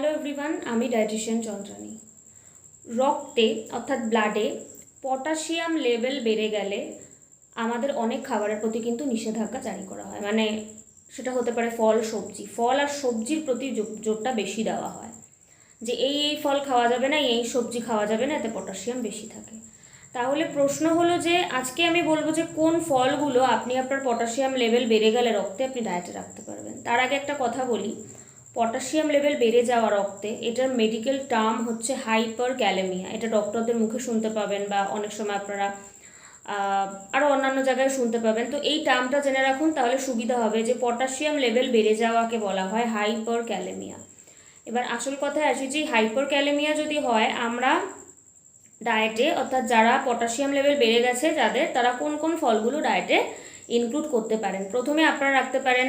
Hello everyone আমি dietician Chandrani রক্তে অর্থাৎ ব্লাডে পটাশিয়াম লেভেল বেড়ে গেলে আমাদের অনেক খাবারের প্রতি কিন্তু নিষেধাজ্ঞা জারি করা হয়। মানে সেটা হতে পারে ফল, সবজি। ফল আর সবজির প্রতি জোরটা বেশি দেওয়া হয়। যে এই এই ফল খাওয়া যাবে না, এই সবজি খাওয়া যাবে না, এতে পটাশিয়াম বেশি থাকে। তাহলে প্রশ্ন হলো যে, আজকে আমি বলব যে কোন ফলগুলো আপনি আপনার পটাশিয়াম লেভেল বেড়ে গেলে রক্তে আপনি ডায়েটে রাখতে পারবেন? তার আগে একটা কথা বলি। পটাশিয়াম লেভেল বেড়ে যাওয়া রক্তে এটার মেডিকেল টার্ম হচ্ছে হাইপার ক্যালেমিয়া এটা ডক্টরদের মুখে শুনতে পাবেন বা অনেক সময় আপনারা আরও অন্যান্য জায়গায় শুনতে পাবেন। তো এই টার্মটা জেনে রাখুন, তাহলে সুবিধা হবে যে পটাশিয়াম লেভেল বেড়ে যাওয়াকে বলা হয় হাইপার ক্যালেমিয়া এবার আসল কথায় আসি যে হাইপার ক্যালেমিয়া যদি হয়, আমরা ডায়েটে অর্থাৎ যারা পটাশিয়াম লেভেল বেড়ে গেছে যাদের, তারা কোন কোন ফলগুলো ডায়েটে ইনক্লুড করতে পারেন। প্রথমে আপনারা রাখতে পারেন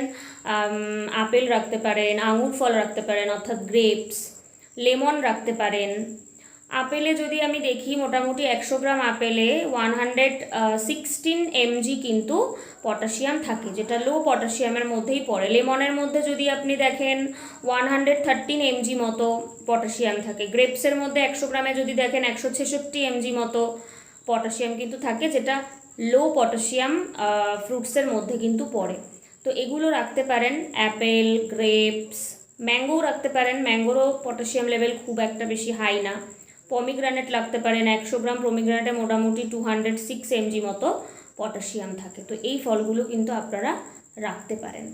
আপেল রাখতে পারেন, আঙুর ফল রাখতে পারেন, অর্থাৎ গ্রেপস লেমন রাখতে পারেন। আপেলে যদি আমি দেখি মোটামুটি একশো গ্রাম আপেলে ওয়ান হান্ড্রেড সিক্সটিন এমজি কিন্তু পটাশিয়াম থাকে, যেটা লো পটাশিয়ামের মধ্যেই পড়ে। লেমনের মধ্যে যদি আপনি দেখেন ওয়ান হান্ড্রেড থার্টিন এমজি মতো পটাশিয়াম থাকে। গ্রেপসের মধ্যে একশো গ্রামে যদি দেখেন একশো ছেষট্টি এমজি মতো পটাশিয়াম কিন্তু থাকে, যেটা লো পটাশিয়াম ফ্রুটসের মধ্যে কিন্তু পড়ে। তো এগুলো রাখতে পারেন অ্যাপেল গ্রেপস ম্যাঙ্গো রাখতে পারেন। ম্যাঙ্গোরও পটাশিয়াম লেভেল খুব একটা বেশি হাই না। পমিগ্রানেট রাখতে পারেন, একশো গ্রাম পমিগ্রানেটে মোটামুটি টু হান্ড্রেড সিক্স এমজি মতো পটাশিয়াম থাকে। তো এই ফলগুলো কিন্তু আপনারা রাখতে পারেন।